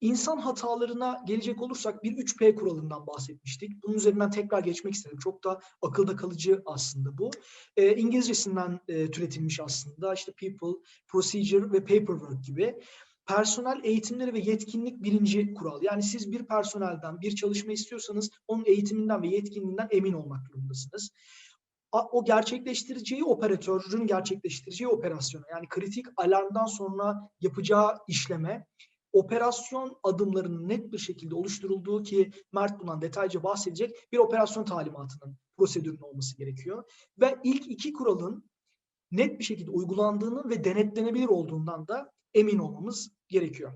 İnsan hatalarına gelecek olursak bir 3P kuralından bahsetmiştik. Bunun üzerinden tekrar geçmek istedim. Çok da akılda kalıcı aslında bu. E, İngilizcesinden e, türetilmiş aslında. İşte people, procedure ve paperwork gibi. Personel eğitimleri ve yetkinlik birinci kural. Yani siz bir personelden bir çalışma istiyorsanız onun eğitiminden ve yetkinliğinden emin olmak durumundasınız o gerçekleştireceği operatörün gerçekleştireceği operasyona yani kritik alarmdan sonra yapacağı işleme operasyon adımlarının net bir şekilde oluşturulduğu ki Mert bundan detaylıca bahsedecek bir operasyon talimatının prosedürünün olması gerekiyor. Ve ilk iki kuralın net bir şekilde uygulandığını ve denetlenebilir olduğundan da emin olmamız gerekiyor.